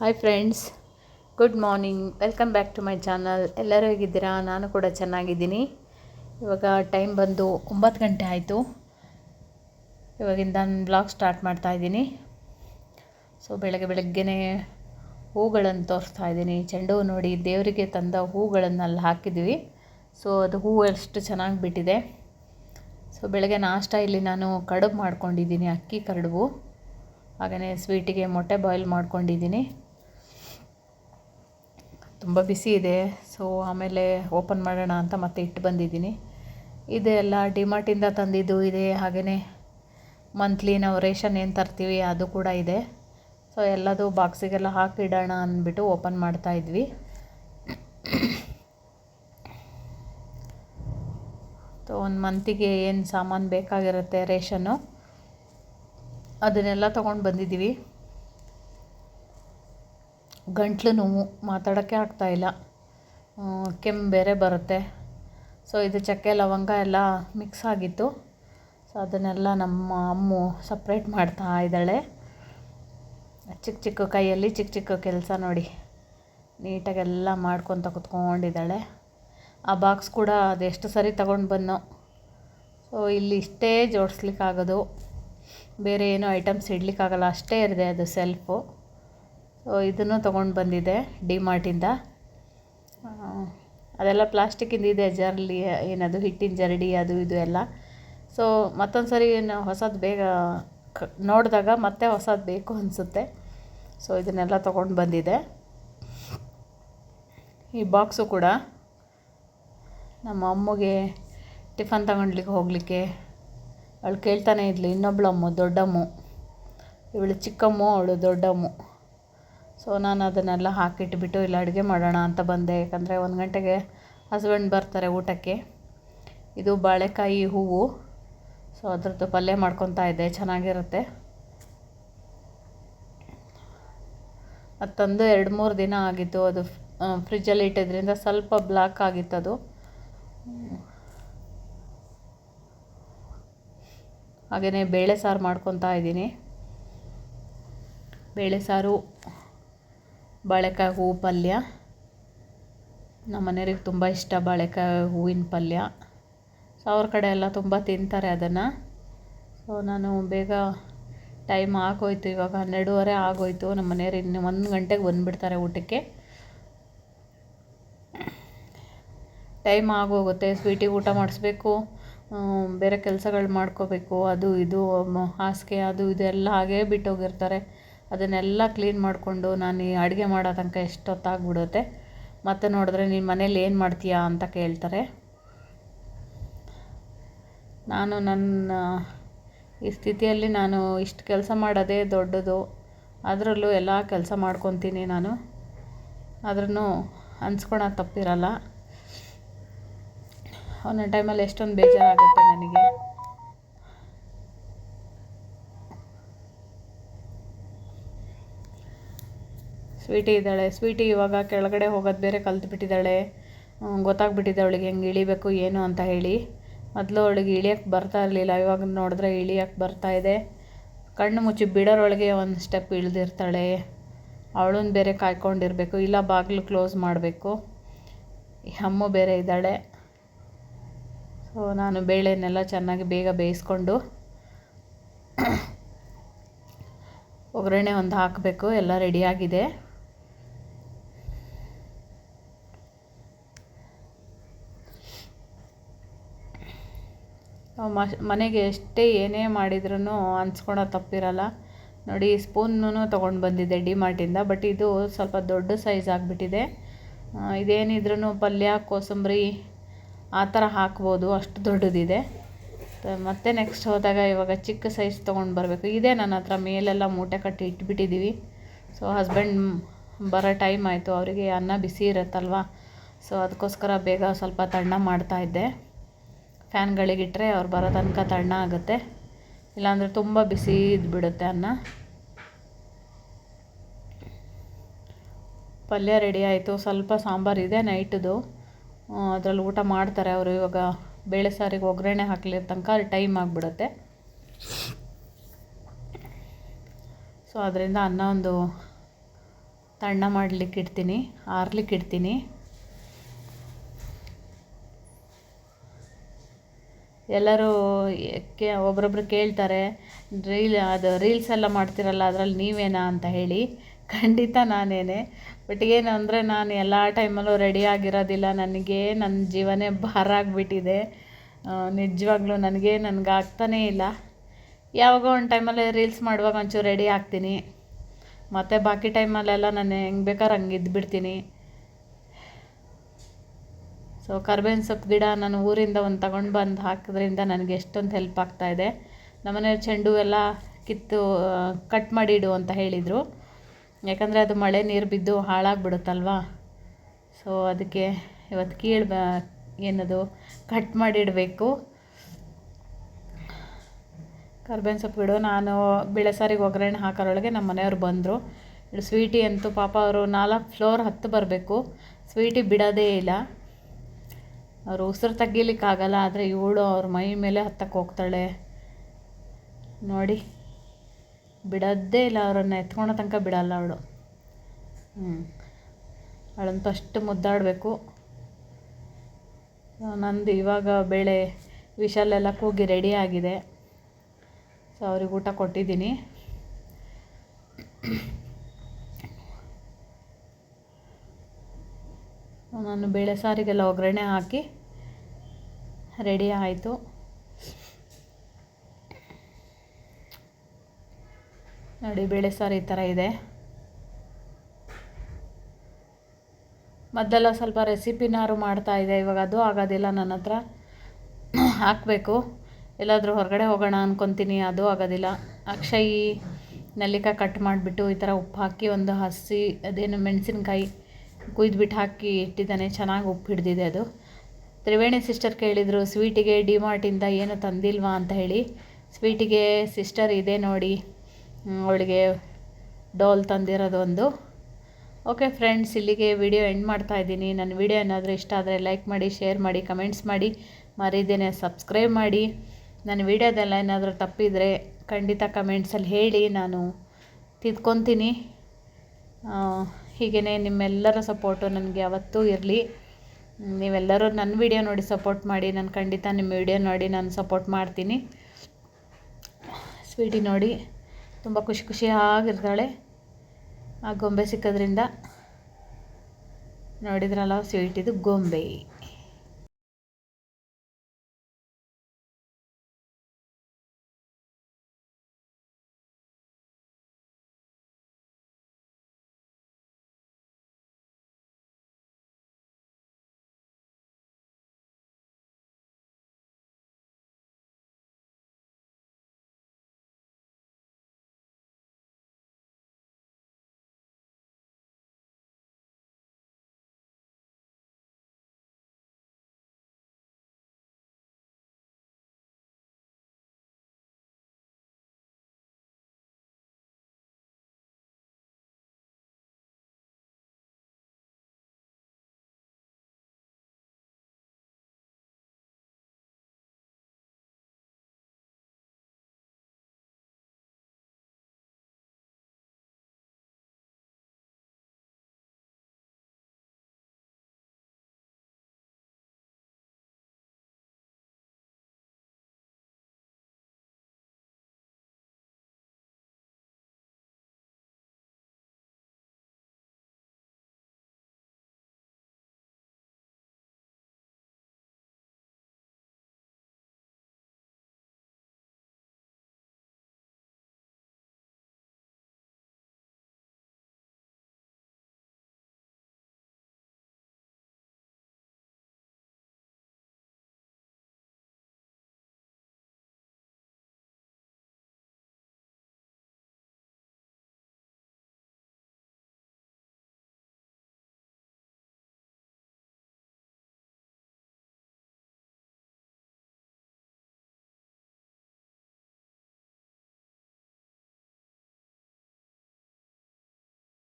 Hi friends good morning welcome back to my channel ಎಲ್ಲರೂ ಹೇಗಿದ್ದೀರಾ? ನಾನು ಕೂಡ ಚೆನ್ನಾಗಿದ್ದೀನಿ. ಇವಾಗ ಟೈಮ್ ಬಂದು ಒಂಬತ್ತು ಗಂಟೆ ಆಯಿತು. ಇವಾಗಿಂದ ನಾನು ಬ್ಲಾಗ್ ಸ್ಟಾರ್ಟ್ ಮಾಡ್ತಾ ಇದ್ದೀನಿ. ಸೊ ಬೆಳಗ್ಗೆ ಬೆಳಗ್ಗೆನೇ ಹೂಗಳನ್ನು ತೋರಿಸ್ತಾ ಇದ್ದೀನಿ. ಚೆಂಡು ಹೂ ನೋಡಿ, ದೇವರಿಗೆ ತಂದ ಹೂಗಳನ್ನು ಅಲ್ಲಿ ಹಾಕಿದ್ವಿ. ಸೊ ಅದು ಹೂವು ಎಷ್ಟು ಚೆನ್ನಾಗಿ ಬಿಟ್ಟಿದೆ. ಸೊ ಬೆಳಗ್ಗೆ ನಾಷ್ಟ ಇಲ್ಲಿ ನಾನು ಕಡುಬು ಮಾಡ್ಕೊಂಡಿದ್ದೀನಿ, ಅಕ್ಕಿ ಕಡುಬು ಹಾಗೆಯೇ ಸ್ವೀಟಿಗೆ ಮೊಟ್ಟೆ ಬಾಯ್ಲ್ ಮಾಡ್ಕೊಂಡಿದ್ದೀನಿ. ತುಂಬ ಬಿಸಿ ಇದೆ. ಸೊ ಆಮೇಲೆ ಓಪನ್ ಮಾಡೋಣ ಅಂತ ಮತ್ತೆ ಇಟ್ಟು ಬಂದಿದ್ದೀನಿ. ಇದೆಲ್ಲ ಡಿಮಾರ್ಟಿಂದ ತಂದಿದ್ದು ಇದೆ. ಹಾಗೆಯೇ ಮಂತ್ಲಿ ನಾವು ರೇಷನ್ ಏನು ತರ್ತೀವಿ ಅದು ಕೂಡ ಇದೆ. ಸೊ ಎಲ್ಲದು ಬಾಕ್ಸಿಗೆಲ್ಲ ಹಾಕಿಡೋಣ ಅಂದ್ಬಿಟ್ಟು ಓಪನ್ ಮಾಡ್ತಾ ಇದ್ವಿ. ಸೊ ಒಂದು ಮಂತಿಗೆ ಏನು ಸಾಮಾನು ಬೇಕಾಗಿರುತ್ತೆ ರೇಷನ್ನು, ಅದನ್ನೆಲ್ಲ ತೊಗೊಂಡು ಬಂದಿದ್ದೀವಿ. ಗಂಟ್ಲು ನೋವು ಮಾತಾಡೋಕ್ಕೆ ಆಗ್ತಾಯಿಲ್ಲ ಕೆಮ್ಮು ಬೇರೆ ಬರುತ್ತೆ. ಸೊ ಇದು ಚಕ್ಕೆ, ಲವಂಗ ಎಲ್ಲ ಮಿಕ್ಸ್ ಆಗಿತ್ತು. ಸೊ ಅದನ್ನೆಲ್ಲ ನಮ್ಮ ಅಮ್ಮು ಸಪ್ರೇಟ್ ಮಾಡ್ತಾ ಇದ್ದಾಳೆ. ಚಿಕ್ಕ ಚಿಕ್ಕ ಕೈಯಲ್ಲಿ ಚಿಕ್ಕ ಚಿಕ್ಕ ಕೆಲಸ ನೋಡಿ. ನೀಟಾಗೆಲ್ಲ ಮಾಡ್ಕೊತ ಕುತ್ಕೊಂಡಿದ್ದಾಳೆ. ಆ ಬಾಕ್ಸ್ ಕೂಡ ಅದೆಷ್ಟು ಸರಿ ತಗೊಂಡು ಬಂದೋ ಸೊ ಇಲ್ಲಿ ಇಷ್ಟೇ ಜೋಡಿಸ್ಲಿಕ್ಕಾಗೋದು. ಬೇರೆ ಏನೂ ಐಟಮ್ಸ್ ಇಡಲಿಕ್ಕಾಗಲ್ಲ. ಅಷ್ಟೇ ಇರಿದೆ ಅದು ಸೆಲ್ಫು ಇದನ್ನು ತೊಗೊಂಡು ಬಂದಿದೆ ಡಿ ಮಾರ್ಟಿಂದ ಅದೆಲ್ಲ ಪ್ಲಾಸ್ಟಿಕ್ಕಿಂದ ಇದೆ ಜರ್ಲಿ, ಏನದು, ಹಿಟ್ಟಿನ ಜರಡಿ, ಅದು ಇದು ಎಲ್ಲ. ಸೊ ಮತ್ತೊಂದು ಸರಿ ಏನು ಹೊಸದು ಬೇಗ ಕ, ನೋಡಿದಾಗ ಮತ್ತೆ ಹೊಸದು ಬೇಕು ಅನಿಸುತ್ತೆ. ಸೊ ಇದನ್ನೆಲ್ಲ ತೊಗೊಂಡು ಬಂದಿದೆ. ಈ ಬಾಕ್ಸು ಕೂಡ ನಮ್ಮ ಅಮ್ಮಗೆ ಟಿಫನ್ ತಗೊಂಡ್ಲಿಕ್ಕೆ ಹೋಗಲಿಕ್ಕೆ. ಅವಳು ಕೇಳ್ತಾನೆ ಇದ್ಲು, ಇನ್ನೊಬ್ಳಮ್ಮು, ದೊಡ್ಡಮ್ಮು. ಇವಳು ಚಿಕ್ಕಮ್ಮು, ಅವಳು ದೊಡ್ಡಮ್ಮು. ಸೊ ನಾನು ಅದನ್ನೆಲ್ಲ ಹಾಕಿಟ್ಬಿಟ್ಟು ಇಲ್ಲ ಅಡುಗೆ ಮಾಡೋಣ ಅಂತ ಬಂದೆ. ಯಾಕಂದರೆ ಒಂದು ಗಂಟೆಗೆ ಹಸ್ಬೆಂಡ್ ಬರ್ತಾರೆ ಊಟಕ್ಕೆ. ಇದು ಬಾಳೆಕಾಯಿ ಹೂವು. ಸೊ ಅದ್ರದ್ದು ಪಲ್ಯ ಮಾಡ್ಕೊತಾ ಇದ್ದೆ. ಚೆನ್ನಾಗಿರುತ್ತೆ. ಅದು ತಂದು ಎರಡು ಮೂರು ದಿನ ಆಗಿತ್ತು. ಅದು ಫ್ರಿಜ್ಜಲ್ಲಿ ಇಟ್ಟಿದ್ರಿಂದ ಸ್ವಲ್ಪ ಬ್ಲಾಕ್ ಆಗಿತ್ತು ಅದು. ಹಾಗೆಯೇ ಬೇಳೆ ಸಾರು ಮಾಡ್ಕೊತಾ ಇದ್ದೀನಿ. ಬೇಳೆ ಸಾರು ಬಾಳೆಕಾಯಿ ಹೂವು ಪಲ್ಯ. ನಮ್ಮ ಮನೆಯವ್ರಿಗೆ ತುಂಬ ಇಷ್ಟ ಬಾಳೆಕಾಯಿ ಹೂವಿನ ಪಲ್ಯ. ಸೊ ಅವ್ರ ಕಡೆ ಎಲ್ಲ ತುಂಬ ತಿಂತಾರೆ ಅದನ್ನು. ಸೊ ನಾನು ಬೇಗ ಟೈಮ್ ಆಗೋಯ್ತು, ಇವಾಗ ಹನ್ನೆರಡೂವರೆ ಆಗೋಯ್ತು. ನಮ್ಮ ಮನೆಯವ್ರು ಇನ್ನು ಒಂದು ಗಂಟೆಗೆ ಬಂದುಬಿಡ್ತಾರೆ ಊಟಕ್ಕೆ. ಟೈಮ್ ಆಗೋಗುತ್ತೆ ಸ್ವೀಟಿಗೆ ಊಟ ಮಾಡಿಸ್ಬೇಕು ಬೇರೆ ಕೆಲಸಗಳು ಮಾಡ್ಕೋಬೇಕು, ಅದು ಇದು ಹಾಸಿಗೆ, ಅದು ಇದೆಲ್ಲ ಹಾಗೇ ಬಿಟ್ಟೋಗಿರ್ತಾರೆ. ಅದನ್ನೆಲ್ಲ ಕ್ಲೀನ್ ಮಾಡಿಕೊಂಡು ನಾನು ಈ ಅಡುಗೆ ಮಾಡೋ ತನಕ ಎಷ್ಟೊತ್ತಾಗ್ಬಿಡುತ್ತೆ. ಮತ್ತೆ ನೋಡಿದ್ರೆ ನೀನು ಮನೇಲಿ ಏನು ಮಾಡ್ತೀಯಾ ಅಂತ ಕೇಳ್ತಾರೆ. ನಾನು ನನ್ನ, ಈ ಸ್ಥಿತಿಯಲ್ಲಿ ನಾನು ಇಷ್ಟು ಕೆಲಸ ಮಾಡೋದೇ ದೊಡ್ಡದು. ಅದರಲ್ಲೂ ಎಲ್ಲ ಕೆಲಸ ಮಾಡ್ಕೊತೀನಿ ನಾನು. ಆದ್ರೂ ಅನ್ಸ್ಕೊಳೋದು ತಪ್ಪಿರಲ್ಲ. ಒಂದೊಂದು ಟೈಮಲ್ಲಿ ಎಷ್ಟೊಂದು ಬೇಜಾರಾಗುತ್ತೆ ನನಗೆ. ಸ್ವೀಟಿ ಇದ್ದಾಳೆ. ಸ್ವೀಟಿ ಇವಾಗ ಕೆಳಗಡೆ ಹೋಗೋದು ಬೇರೆ, ಕಲ್ತ್ಬಿಟ್ಟಿದ್ದಾಳೆ. ಗೊತ್ತಾಗ್ಬಿಟ್ಟಿದೆ ಅವಳಿಗೆ ಹೆಂಗೆ ಇಳಿಬೇಕು, ಏನು ಅಂತ ಹೇಳಿ. ಮೊದಲು ಅವಳಿಗೆ ಇಳಿಯೋಕ್ಕೆ ಬರ್ತಾ ಇರಲಿಲ್ಲ, ಇವಾಗ ನೋಡಿದ್ರೆ ಇಳಿಯೋಕ್ಕೆ ಬರ್ತಾ ಇದೆ. ಕಣ್ಣು ಮುಚ್ಚಿ ಬಿಡೋರೊಳಗೆ ಒಂದು ಸ್ಟೆಪ್ ಇಳಿದಿರ್ತಾಳೆ. ಅವಳನ್ನ ಬೇರೆ ಕಾಯ್ಕೊಂಡಿರಬೇಕು, ಇಲ್ಲ ಬಾಗಿಲು ಕ್ಲೋಸ್ ಮಾಡಬೇಕು. ಅಮ್ಮ ಬೇರೆ ಇದ್ದಾಳೆ. ಸೊ ನಾನು ಬೇಳೆನೆಲ್ಲ ಚೆನ್ನಾಗಿ ಬೇಗ ಬೇಯಿಸ್ಕೊಂಡು ಒಗ್ಗರಣೆ ಒಂದು ಹಾಕಬೇಕು, ಎಲ್ಲ ರೆಡಿಯಾಗಿದೆ ಮನೆಗೆ ಎಷ್ಟೇ ಏನೇ ಮಾಡಿದ್ರೂ ಅನ್ಸ್ಕೊಳೋ ತಪ್ಪಿರಲ್ಲ. ನೋಡಿ, ಸ್ಪೂನ್ನೂ ತೊಗೊಂಡು ಬಂದಿದ್ದೆ ಡಿ ಮಾರ್ಟಿಂದ, ಬಟ್ ಇದು ಸ್ವಲ್ಪ ದೊಡ್ಡ ಸೈಜ್ ಆಗಿಬಿಟ್ಟಿದೆ. ಇದೇನಿದ್ರೂ ಪಲ್ಯ, ಕೋಸಂಬರಿ, ಆ ಥರ ಹಾಕ್ಬೋದು. ಅಷ್ಟು ದೊಡ್ಡದಿದೆ. ಮತ್ತೆ ನೆಕ್ಸ್ಟ್ ಹೋದಾಗ ಇವಾಗ ಚಿಕ್ಕ ಸೈಜ್ ತೊಗೊಂಡು ಬರಬೇಕು. ಇದೇ ನನ್ನ ಹತ್ರ, ಮೇಲೆಲ್ಲ ಮೂಟೆ ಕಟ್ಟಿ ಇಟ್ಬಿಟ್ಟಿದ್ದೀವಿ ಸೊ, ಹಸ್ಬೆಂಡ್ ಬರೋ ಟೈಮ್ ಆಯಿತು. ಅವರಿಗೆ ಅನ್ನ ಬಿಸಿ ಇರುತ್ತಲ್ವ? ಸೊ, ಅದಕ್ಕೋಸ್ಕರ ಬೇಗ ಸ್ವಲ್ಪ ತಣ್ಣ ಮಾಡ್ತಾಯಿದ್ದೆ ಫ್ಯಾನ್ಗಳಿಗಿಟ್ಟರೆ ಅವ್ರು ಬರೋ ತನಕ ತಣ್ಣ ಆಗುತ್ತೆ. ಇಲ್ಲಾಂದರೆ ತುಂಬ ಬಿಸಿ ಇದ್ಬಿಡುತ್ತೆ ಅನ್ನ. ಪಲ್ಯ ರೆಡಿ ಆಯಿತು. ಸ್ವಲ್ಪ ಸಾಂಬಾರಿದೆ ನೈಟದು. ಅದರಲ್ಲಿ ಊಟ ಮಾಡ್ತಾರೆ ಅವರು. ಇವಾಗ ಬೇಳೆ ಸಾರಿಗೆ ಒಗ್ಗರಣೆ ಹಾಕಲಿರೋ ತನಕ ಟೈಮ್ ಆಗಿಬಿಡುತ್ತೆ. ಸೊ ಅದರಿಂದ ಅನ್ನ ಒಂದು ತಣ್ಣ ಮಾಡಲಿಕ್ಕೆ ಇಡ್ತೀನಿ ಆರ್ಲಿಕ್ಕೆ ಇಡ್ತೀನಿ ಎಲ್ಲರೂ ಕೇ, ಒಬ್ರೊಬ್ರು ಕೇಳ್ತಾರೆ, ರೀಲ್, ಅದು ರೀಲ್ಸ್ ಎಲ್ಲ ಮಾಡ್ತಿರಲ್ಲ, ಅದರಲ್ಲಿ ನೀವೇನಾ ಅಂತ ಹೇಳಿ. ಖಂಡಿತ ನಾನೇನೆ. ಬಟ್ ಏನು ಅಂದರೆ ನಾನು ಎಲ್ಲ ಟೈಮಲ್ಲೂ ರೆಡಿ ಆಗಿರೋದಿಲ್ಲ, ನನಗೆ ನನ್ನ ಜೀವನೇ ಭಾರ ಆಗಿಬಿಟ್ಟಿದೆ. ನಿಜವಾಗ್ಲೂ ನನಗೆ ನನಗೆ ಆಗ್ತಾನೇ ಇಲ್ಲ. ಯಾವಾಗೋ ಒಂದು ಟೈಮಲ್ಲಿ ರೀಲ್ಸ್ ಮಾಡುವಾಗ ಒಂಚೂರು ರೆಡಿ ಆಗ್ತೀನಿ. ಮತ್ತು ಬಾಕಿ ಟೈಮಲ್ಲೆಲ್ಲ ನಾನು ಹೆಂಗೆ ಬೇಕಾದ್ರೆ ಹಂಗೆ ಇದ್ಬಿಡ್ತೀನಿ. ಸೊ ಕರ್ಬೇವಿನ ಸೊಪ್ಪು ಗಿಡ ನಾನು ಊರಿಂದ ಒಂದು ತಗೊಂಡು ಬಂದು ಹಾಕೋದ್ರಿಂದ ನನಗೆ ಎಷ್ಟೊಂದು ಹೆಲ್ಪ್ ಆಗ್ತಾ ಆಗ್ತಾಯಿದೆ ನಮ್ಮನೆಯವ್ರು ಚೆಂಡು ಎಲ್ಲ ಕಿತ್ತು ಕಟ್ ಮಾಡಿ ಇಡು ಅಂತ ಹೇಳಿದರು. ಯಾಕಂದರೆ ಅದು ಮಳೆ ನೀರು ಬಿದ್ದು ಹಾಳಾಗ್ಬಿಡುತ್ತಲ್ವಾ? ಸೊ ಅದಕ್ಕೆ ಇವತ್ತು ಕೀಳು ಏನದು ಕಟ್ ಮಾಡಿ ಇಡಬೇಕು. ಕರ್ಬೇವಿನ ಸೊಪ್ಪು ಗಿಡ ನಾನು ಬೇಳೆ ಸಾರಿಗೆ ಒಗ್ಗರಣೆ ಹಾಕೋರೊಳಗೆ ನಮ್ಮ ಮನೆಯವ್ರು ಬಂದರು. ಸ್ವೀಟಿ ಅಂತೂ ಪಾಪ ಅವರು ನಾಲ್ಕು ಫ್ಲೋರ್ ಹತ್ತು ಬರಬೇಕು. ಸ್ವೀಟಿ ಬಿಡೋದೇ ಇಲ್ಲ. ಅವರು ಉಸಿರು ತೆಗೀಲಿಕ್ಕಾಗಲ್ಲ ಆದರೆ ಇವಳು ಅವ್ರ ಮೈ ಮೇಲೆ ಹತ್ತಕ್ಕೆ ಹೋಗ್ತಾಳೆ. ನೋಡಿ, ಬಿಡೋದೇ ಇಲ್ಲ ಅವರನ್ನು ಎತ್ಕೊಳೋ ತನಕ ಬಿಡಲ್ಲ ಅವಳು. ಹ್ಞೂ ಅವಳನ್ನು ಫಸ್ಟ್ ಮುದ್ದಾಡಬೇಕು. ನಂದು ಇವಾಗ ಬೇಳೆ ವಿಶಾಲೆಲ್ಲ ಕೂಗಿ ರೆಡಿ ಆಗಿದೆ. ಸೊ ಅವ್ರಿಗೆ ಊಟ ಕೊಟ್ಟಿದ್ದೀನಿ. ನಾನು ಬೇಳೆ ಸಾರಿಗೆಲ್ಲ ಒಗ್ಗರಣೆ ಹಾಕಿ ರೆಡಿ ಆಯಿತು. ನೋಡಿ, ಬೇಳೆ ಸಾರು ಈ ಥರ ಇದೆ. ಮೊದಲೆಲ್ಲ ಸ್ವಲ್ಪ ರೆಸಿಪಿನಾರು ಮಾಡ್ತಾಯಿದ್ದೆ ಇವಾಗ ಅದು ಆಗೋದಿಲ್ಲ, ನನ್ನ ಹತ್ರ ಹಾಕಬೇಕು. ಎಲ್ಲಾದರೂ ಹೊರಗಡೆ ಹೋಗೋಣ ಅಂದ್ಕೊತೀನಿ ಅದು ಆಗೋದಿಲ್ಲ. ಅಕ್ಷಯಿ ನಲ್ಲಿಕಾಯಿ ಕಟ್ ಮಾಡಿಬಿಟ್ಟು ಈ ಥರ ಉಪ್ಪು ಹಾಕಿ ಒಂದು ಹಸಿ, ಅದೇನು ಮೆಣಸಿನ್ಕಾಯಿ ಕುಯ್ದುಬಿಟ್ಟು ಹಾಕಿ ಇಟ್ಟಿದ್ದಾನೆ. ಚೆನ್ನಾಗಿ ಉಪ್ಪು ಹಿಡ್ದಿದೆ ಅದು. ತ್ರಿವೇಣಿ ಸಿಸ್ಟರ್ ಕೇಳಿದರು, ಸ್ವೀಟಿಗೆ ಡಿಮಾರ್ಟಿಂದ ಏನು ತಂದಿಲ್ವಾ? ಅಂತ ಹೇಳಿ, ಸ್ವೀಟಿಗೆ ಸಿಸ್ಟರ್ ಇದೆ ನೋಡಿ ಅವಳಿಗೆ ಡೋಲ್ ತಂದಿರೋದು ಒಂದು. ಓಕೆ ಫ್ರೆಂಡ್ಸ್, ಇಲ್ಲಿಗೆ ವಿಡಿಯೋ ಎಂಡ್ ಮಾಡ್ತಾ ಇದ್ದೀನಿ. ನನ್ನ ವಿಡಿಯೋ ಏನಾದರೂ ಇಷ್ಟ ಆದರೆ ಲೈಕ್ ಮಾಡಿ, ಶೇರ್ ಮಾಡಿ, ಕಮೆಂಟ್ಸ್ ಮಾಡಿ. ಮರಿದೇನೆ, ಸಬ್ಸ್ಕ್ರೈಬ್ ಮಾಡಿ. ನನ್ನ ವಿಡಿಯೋದೆಲ್ಲ ಏನಾದರೂ ತಪ್ಪಿದರೆ ಖಂಡಿತ ಕಮೆಂಟ್ಸಲ್ಲಿ ಹೇಳಿ. ನಾನು ತಿದ್ಕೊತೀನಿ. ಹೀಗೇ ನಿಮ್ಮೆಲ್ಲರ ಸಪೋರ್ಟು ನನಗೆ ಯಾವತ್ತೂ ಇರಲಿ. ನೀವೆಲ್ಲರೂ ನನ್ನ ವಿಡಿಯೋ ನೋಡಿ ಸಪೋರ್ಟ್ ಮಾಡಿ, ನಾನು ಖಂಡಿತ ನಿಮ್ಮ ವಿಡಿಯೋ ನೋಡಿ ನಾನು ಸಪೋರ್ಟ್ ಮಾಡ್ತೀನಿ. ಸ್ವೀಟಿ ನೋಡಿ ತುಂಬ ಖುಷಿ ಖುಷಿಯಾಗಿರ್ತಾಳೆ. ಆ ಗೊಂಬೆ ಸಿಕ್ಕೋದ್ರಿಂದ ನೋಡಿದ್ರಲ್ಲ ಸ್ವೀಟಿದು ಗೊಂಬೆ.